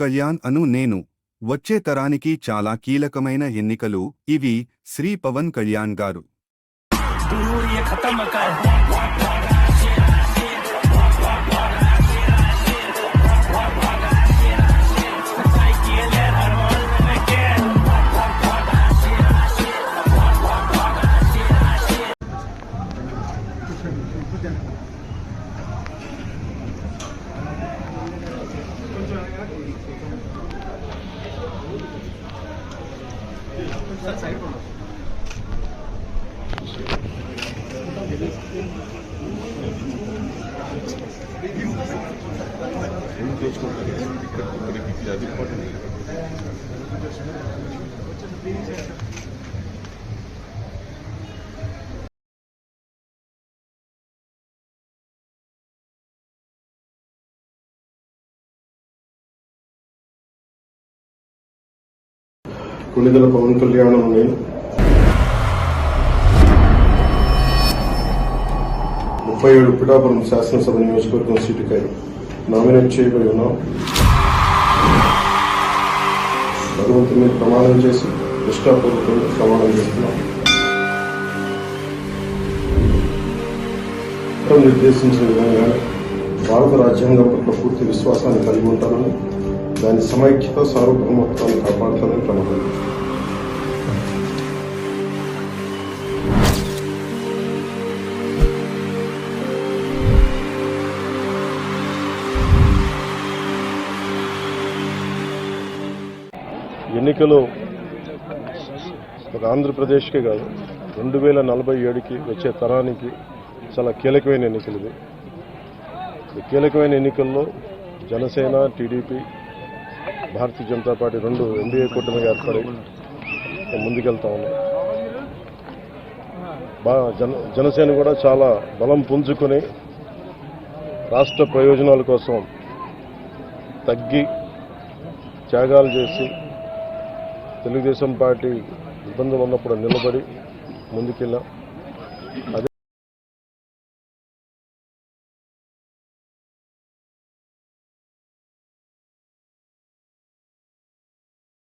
కళ్యాణ్ అను నేను. వచ్చే తరానికి చాలా కీలకమైన ఎన్నికలు ఇవి శ్రీ పవన్ కళ్యాణ్ గారు. साइड पर लो ये जो कुछ कर रहे हैं दिक्कत हो रही है कि आदमी पड़ नहीं रहा కొణిదల పవన్ కళ్యాణం నేను ముప్పై ఏడు పిఠాపురం శాసనసభ నియోజకవర్గం సీటుకై నామినేట్ చేయబడి ఉన్నాం. భగవంతుని మీద ప్రమాణం చేసి నిష్ఠాపూర్వకంగా ప్రమాణం చేస్తున్నాం. నిర్దేశించిన విధంగా భారత రాజ్యాంగం పట్ల పూర్తి విశ్వాసాన్ని కలిగి ఉంటానని దాని సమైక్యత సార్వభౌమత్వాన్ని కాపాడుతానని ఎన్నికలు ఒక ఆంధ్రప్రదేశ్కే కాదు రెండు వేల నలభై ఏడుకి వచ్చే తరానికి చాలా కీలకమైన ఎన్నికలు ఇది ఈ కీలకమైన ఎన్నికల్లో జనసేన టీడీపీ భారతీయ జనతా పార్టీ రెండు ఎన్డీఏ కూటమిగా ఏర్పడి ముందుకెళ్తా ఉన్నాయి. బా జన జనసేన కూడా చాలా బలం పుంజుకొని రాష్ట్ర ప్రయోజనాల కోసం తగ్గి త్యాగాలు చేసి తెలుగుదేశం పార్టీ ఇబ్బందులు ఉన్నప్పుడు నిలబడి ముందుకెళ్ళాం.